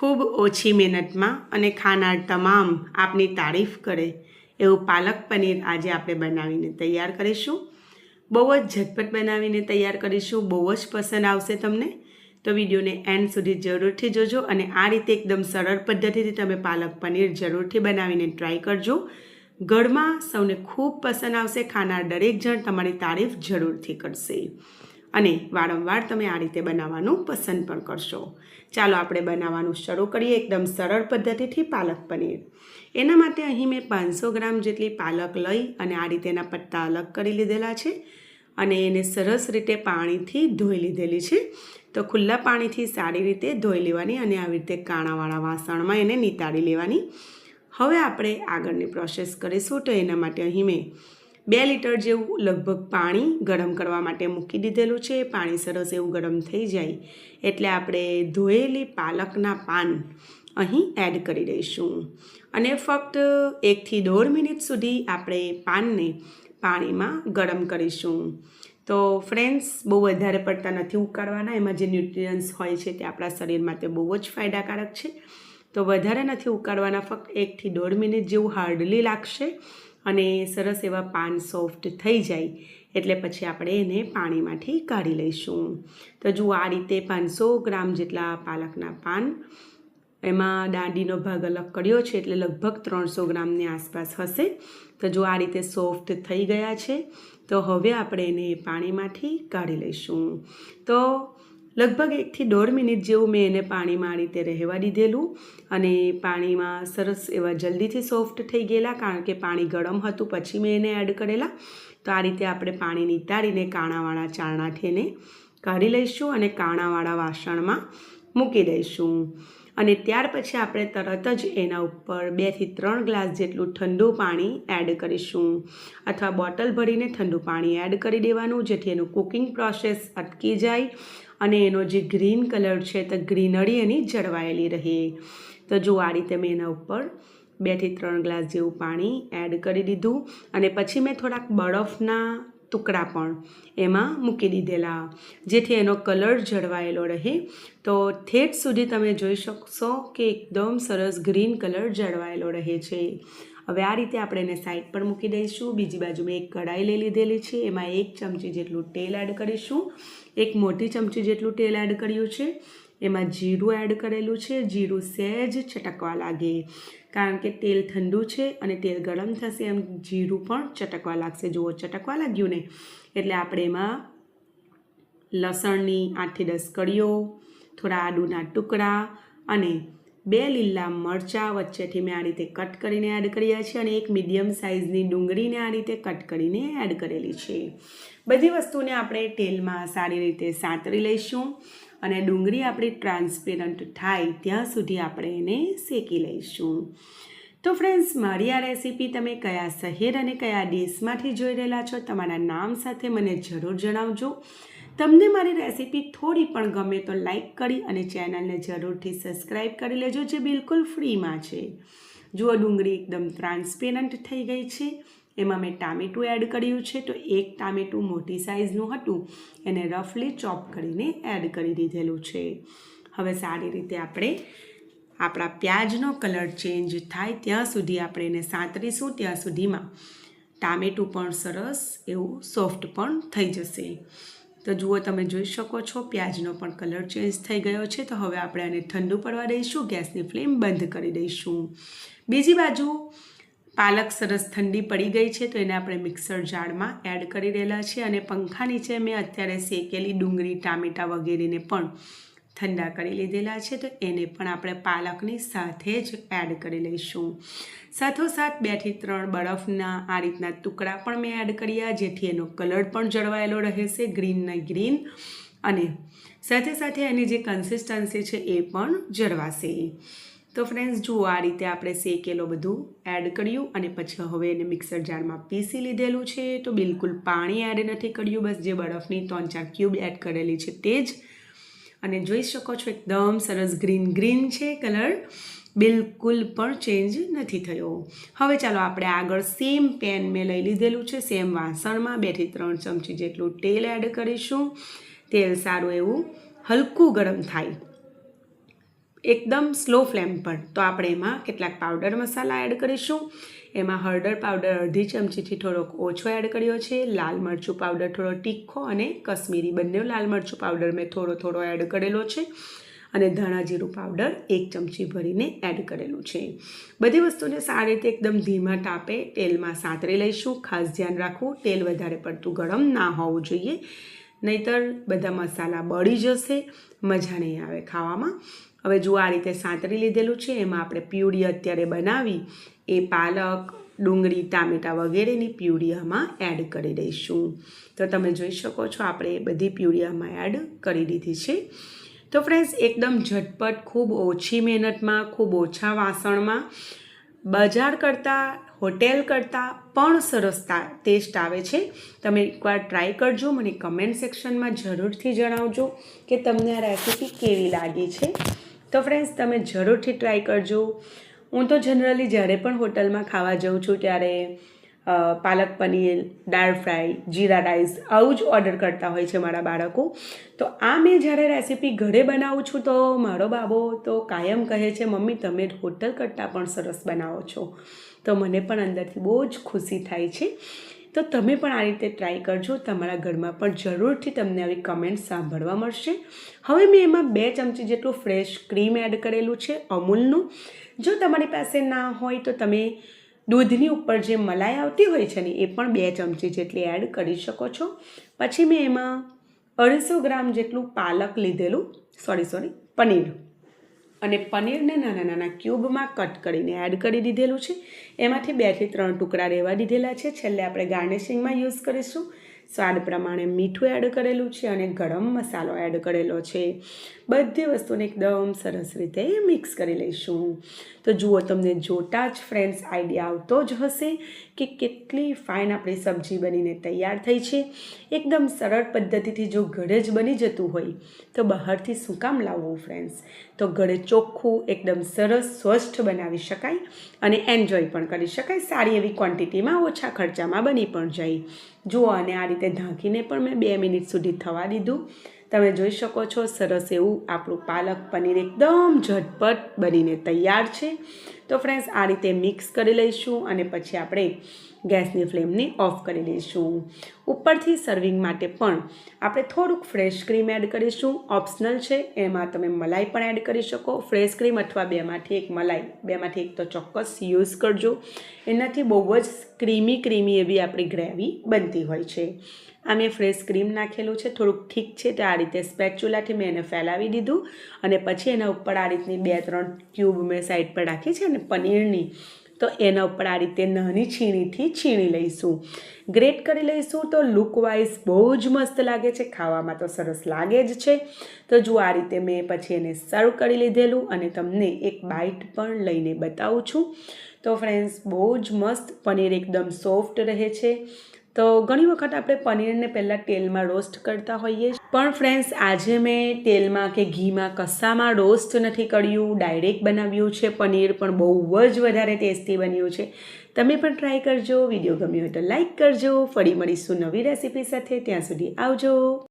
ખૂબ ઓછી મહેનતમાં અને ખાનાર તમામ આપની તારીફ કરે એવું પાલક પનીર આજે આપણે બનાવીને તૈયાર કરીશું. બહુ જ ઝટપટ બનાવીને તૈયાર કરીશું. બહુ જ પસંદ આવશે તમને. તો વિડીયોને એન્ડ સુધી જરૂરથી જોજો અને આ રીતે એકદમ સરળ પદ્ધતિથી તમે પાલક પનીર જરૂરથી બનાવીને ટ્રાય કરજો. ઘરમાં સૌને ખૂબ પસંદ આવશે. ખાનાર દરેક જણ તમારી તારીફ જરૂરથી કરશે. અને વારંવાર તમે આ રીતે બનાવવાનું પસંદ પણ કરશો. ચાલો આપણે બનાવવાનું શરૂ કરીએ એકદમ સરળ પદ્ધતિથી પાલક પનીર. એના માટે અહીં મેં પાંચસો ગ્રામ જેટલી પાલક લઈ અને આ રીતે એના પત્તા અલગ કરી લીધેલા છે અને એને સરસ રીતે પાણીથી ધોઈ લીધેલી છે. તો ખુલ્લા પાણીથી સારી રીતે ધોઈ લેવાની અને આવી રીતે કાણાવાળા વાસણમાં એને નીતાળી લેવાની. હવે આપણે આગળની પ્રોસેસ કરીશું તો એના માટે અહીં મેં બે લીટર જેવું લગભગ પાણી ગરમ કરવા માટે મૂકી દીધેલું છે. પાણી સરસ એવું ગરમ થઈ જાય એટલે આપણે ધોયેલી પાલકના પાન અહીં એડ કરી દઈશું. અને ફક્ત એકથી દોઢ મિનિટ સુધી આપણે પાનને પાણીમાં ગરમ કરીશું. તો ફ્રેન્ડ્સ, બહુ વધારે પડતા નથી ઉકાળવાના. એમાં જે ન્યુટ્રિયન્સ હોય છે તે આપણા શરીર માટે બહુ જ ફાયદાકારક છે. તો વધારે નથી ઉકાળવાના, ફક્ત એકથી દોઢ મિનિટ જેવું હાર્ડલી લાગશે. અને સરસ એવા પાન સોફ્ટ થઈ જાય એટલે પછી આપણે એને પાણીમાંથી કાઢી લઈશું. તો જુઓ, આ રીતે પાંચસો ગ્રામ જેટલા પાલકના પાન એમાં દાંડીનો ભાગ અલગ કર્યો છે એટલે લગભગ ત્રણસો ગ્રામની આસપાસ હશે. તો જો આ રીતે સોફ્ટ થઈ ગયા છે. તો હવે આપણે એને પાણીમાંથી કાઢી લઈશું. તો લગભગ એકથી દોઢ મિનિટ જેવું મેં એને પાણીમાં આ રીતે રહેવા દીધેલું અને પાણીમાં સરસ એવા જલ્દીથી સોફ્ટ થઈ ગયેલા કારણ કે પાણી ગરમ હતું પછી મેં એને એડ કરેલા. તો આ રીતે આપણે પાણી નીતાળીને કાણાવાળા ચારણાથી એને કાઢી લઈશું અને કાણાવાળા વાસણમાં મૂકી દઈશું. અને ત્યાર પછી આપણે તરત જ એના ઉપર બેથી ત્રણ ગ્લાસ જેટલું ઠંડુ પાણી એડ કરીશું. અથવા બોટલ ભરીને ઠંડુ પાણી એડ કરી દેવાનું જેથી એનું કુકિંગ પ્રોસેસ અટકી જાય અને એનો જે ગ્રીન કલર છે તો ગ્રીનરી એની જળવાયેલી રહે. તો જો આ રીતે મેં એના ઉપર બેથી ત્રણ ગ્લાસ જેવું પાણી એડ કરી દીધું અને પછી મેં થોડાક બરફના ટુકડા પણ એમાં મૂકી દીધેલા, જેથી એનો કલર જળવાયેલો રહે. તો ઠેઠ સુધી તમે જોઈ શકશો કે એકદમ સરસ ગ્રીન કલર જળવાયેલો રહે છે. હવે આ રીતે આપણે એને સાઈડ પર મૂકી દઈશું. બીજી બાજુ મેં એક કઢાઈ લઈ લીધેલી છે. એમાં એક ચમચી જેટલું તેલ એડ કરીશું. એક મોટી ચમચી જેટલું તેલ એડ કર્યું છે. એમાં જીરું એડ કરેલું છે. જીરું સહેજ ચટકવા લાગે. કારણ કે તેલ ઠંડુ છે અને તેલ ગરમ થશે એમ જીરું પણ ચટકવા લાગશે. જુઓ, ચટકવા લાગ્યું ને? એટલે આપણે એમાં લસણની આઠથી દસ કળીઓ, થોડા આદુના ટુકડા અને બે લીલા મરચાં વચ્ચેથી મેં આ રીતે કટ કરીને એડ કર્યા છે અને એક મીડિયમ સાઇઝની ડુંગળીને આ રીતે કટ કરીને એડ કરેલી છે. બધી વસ્તુને આપણે તેલમાં સારી રીતે સાતરી લઈશું અને ડુંગળી આપણી ટ્રાન્સપેરન્ટ થાય ત્યાં સુધી આપણે એને શેકી લઈશું. તો ફ્રેન્ડ્સ મારી આ રેસીપી તમે કયા શહેર અને કયા દેશમાંથી જોઈ રહેલા છો, તમારા નામ સાથે મને જરૂર જણાવજો. તમને મારી રેસીપી થોડી પણ ગમે તો લાઈક કરી અને ચેનલને જરૂરથી સબસ્ક્રાઈબ કરી લેજો, જે બિલકુલ ફ્રીમાં છે. જુઓ, ડુંગળી એકદમ ટ્રાન્સપેરન્ટ થઈ ગઈ છે. એમાં મેં ટામેટું એડ કર્યું છે. તો એક ટામેટું મોટી સાઇઝનું હતું. એને રફલી ચોપ કરીને એડ કરી દીધેલું છે. હવે સારી રીતે આપણે આપણા પ્યાજનો કલર ચેન્જ થાય ત્યાં સુધી આપણે એને સાંતરીશું. ત્યાં સુધીમાં ટામેટું પણ સરસ એવું સોફ્ટ પણ થઈ જશે. તો જુઓ તમે જોઈ શકો છો, પ્યાજનો પણ કલર ચેન્જ થઈ ગયો છે. તો હવે આપણે આને ઠંડુ પડવા દઈશું, ગેસની ફ્લેમ બંધ કરી દઈશું. બીજી બાજુ પાલક સરસ ઠંડી પડી ગઈ છે, તો એને આપણે મિક્સર જારમાં એડ કરી રહેલા છે અને પંખા નીચે મેં અત્યારે શેકેલી ડુંગળી, ટામેટાં વગેરેને પણ ઠંડા કરી લીધેલા છે, તો એને પણ આપણે પાલકની સાથે જ એડ કરી લઈશું. સાથોસાથ બેથી ત્રણ બરફના આ રીતના ટુકડા પણ મેં એડ કર્યા, જેથી એનો કલર પણ જળવાયેલો રહેશે ગ્રીનના ગ્રીન. અને સાથે સાથે એની જે કન્સિસ્ટન્સી છે એ પણ જળવાશે. તો ફ્રેન્ડ્સ જુઓ આ રીતે આપણે શેકેલો બધું એડ કર્યું અને પછી હવે એને મિક્સર જારમાં પીસી લીધેલું છે, તો બિલકુલ પાણી એડ નથી કર્યું, બસ જે બરફની ત્રણ ચાર ક્યુબ એડ કરેલી છે તે જ અને જોઈ શકો છો એકદમ સરસ ગ્રીન ગ્રીન છે કલર. બિલકુલ પણ ચેન્જ નથી થયો. હવે ચાલો આપણે આગળ સેમ પેન મેં લઈ લીધેલું છે સેમ વાસણમાં બેથી ત્રણ ચમચી જેટલું તેલ એડ કરીશું. તેલ સારું એવું હલકું ગરમ થાય. એકદમ સ્લો ફ્લેમ પર. તો આપણે એમાં કેટલાક પાવડર મસાલા એડ કરીશું. એમાં હળદર પાવડર અડધી ચમચીથી થોડોક ઓછો એડ કર્યો છે, લાલ મરચું પાવડર થોડો તીખો અને કશ્મીરી બંને લાલ મરચું પાવડર મેં થોડો થોડો એડ કરેલો છે અને ધાણા જીરું પાવડર એક ચમચી ભરીને એડ કરેલું છે. બધી વસ્તુને સારી રીતે એકદમ ધીમા તાપે તેલમાં સાતરી લઈશું. ખાસ ધ્યાન રાખવું, તેલ વધારે પડતું ગરમ ના હોવું જોઈએ. નહીતર બધા મસાલા બળી જશે, મજા નહીં આવે ખાવામાં. હવે જો આ રીતે સાંતરી લીધેલું છે, એમાં આપણે પ્યુરી અત્યારે બનાવી, એ પાલક, ડુંગળી, ટામેટાં વગેરેની પ્યુરી આમાં એડ કરી દઈશું. તો તમે જોઈ શકો છો, આપણે બધી પ્યુરી આમાં એડ કરી દીધી છે. તો ફ્રેન્ડ્સ, એકદમ ઝટપટ, ખૂબ ઓછી મહેનતમાં, ખૂબ ઓછા વાસણમાં, બજાર કરતાં, હોટેલ કરતાં પણ સરસ ટેસ્ટ આવે છે. તમે એકવાર ટ્રાય કરજો, મને કમેન્ટ સેક્શનમાં જરૂરથી જણાવજો કે તમને આ રેસીપી કેવી લાગી છે. તો ફ્રેન્ડ્સ તમે જરૂરથી ટ્રાય કરજો. હું તો જનરલી જ્યારે પણ હોટલમાં ખાવા જાઉં છું ત્યારે પાલક પનીર, દાળ ફ્રાય, જીરા રાઈસ આવું જ ઓર્ડર કરતા હોય છે મારા બાળકો. તો આ મેં જ્યારે રેસીપી ઘરે બનાવું છું તો મારો બાબો તો કાયમ કહે છે, મમ્મી, તમે હોટલ કરતાં પણ સરસ બનાવો છો. તો મને પણ અંદરથી બહુ જ ખુશી થાય છે. તો તમે પણ આ રીતે ટ્રાય કરજો. તમારા ઘરમાં પણ જરૂરથી તમને આવી કમેન્ટ સાંભળવા મળશે. હવે મેં એમાં બે ચમચી જેટલું ફ્રેશ ક્રીમ એડ કરેલું છે, અમૂલનું. જો તમારી પાસે ના હોય તો તમે દૂધની ઉપર જે મલાઈ આવતી હોય છે ને, એ પણ બે ચમચી જેટલી એડ કરી શકો છો. પછી મેં એમાં અઢીસો ગ્રામ જેટલું પાલક લીધેલું. Sorry sorry paneer. અને પનીરને નાના નાના ક્યુબમાં કટ કરીને એડ કરી દીધેલું છે. એમાંથી બેથી ત્રણ ટુકડા રહેવા દીધેલા છે. છેલ્લે આપણે ગાર્નિશિંગમાં યુઝ કરીશું. સ્વાદ પ્રમાણે મીઠું એડ કરેલું છે અને ગરમ મસાલો એડ કરેલો છે. બધી વસ્તુને એકદમ સરસ રીતે મિક્સ કરી લઈશું. તો જુઓ, તમને જોતા જ ફ્રેન્ડ્સ આઈડિયા આવતો જ હશે કે કેટલી ફાઇન આપણી સબ્જી બનીને તૈયાર થઈ છે. એકદમ સરળ પદ્ધતિથી જો ઘરે જ બની જતું હોય, તો બહારથી શું કામ લાવવું ફ્રેન્ડ્સ તો ઘરે ચોખ્ખું, એકદમ સરસ, સ્વસ્થ બનાવી શકાય અને એન્જોય પણ કરી શકાય. સારી એવી ક્વોન્ટિટીમાં ઓછા ખર્ચામાં બની પણ જાય. જુઓ અને આ રીતે ઢાંકીને પણ મેં બે મિનિટ સુધી થવા દીધું. તમે જોઈ શકો છો, સરસ એવું આપણું પાલક પનીર એકદમ ઝટપટ બનીને તૈયાર છે. તો ફ્રેન્ડ્સ આ રીતે મિક્સ કરી લઈશું અને પછી આપણે ગેસની ફ્લેમને ઓફ કરી દઈશું. ઉપરથી સર્વિંગ માટે પણ આપણે થોડુંક ફ્રેશ ક્રીમ એડ કરીશું. ઓપ્શનલ છે, એમાં તમે મલાઈ પણ એડ કરી શકો. ફ્રેશ ક્રીમ અથવા બેમાંથી એક મલાઈ, બેમાંથી એક તો ચોક્કસ યુઝ કરજો. એનાથી બહુ જ ક્રીમી ક્રીમી એવી આપણી ગ્રેવી બનતી હોય છે. આ મેં ફ્રેશ ક્રીમ નાખેલું છે, થોડુંક ઠીક છે, તો આ રીતે સ્પેચ્યુલાથી મેં એને ફેલાવી દીધું અને પછી એના ઉપર આ રીતની બે ત્રણ ક્યુબ મેં સાઈડ પર રાખી છે અને પનીરની તો એના ઉપર આ રીતે નાની છીણીથી છીણી લઈશું. ગ્રેટ કરી લઈશું તો લુકવાઇઝ બહુ જ મસ્ત લાગે છે, ખાવામાં તો સરસ લાગે જ છે. તો જો આ રીતે મેં પછી એને સર્વ કરી લીધેલું અને તમને એક બાઇટ પણ લઈને બતાવું છું. તો ફ્રેન્ડ્સ બહુ જ મસ્ત પનીર એકદમ સોફ્ટ રહે છે. તો ઘણી વખત આપણે પનીરને પહેલાં તેલમાં રોસ્ટ કરતા હોઈએ પણ ફ્રેન્ડ્સ આજે મેં તેલમાં કે ઘીમાં કસામાં રોસ્ટ નથી કર્યું. ડાયરેક્ટ બનાવ્યું છે પનીર, પણ બહુ જ વધારે ટેસ્ટી બન્યું છે. તમે પણ ટ્રાય કરજો. વીડિયો ગમ્યો હોય તો લાઈક કરજો. ફરી મળીશું નવી રેસીપી સાથે. ત્યાં સુધી આવજો.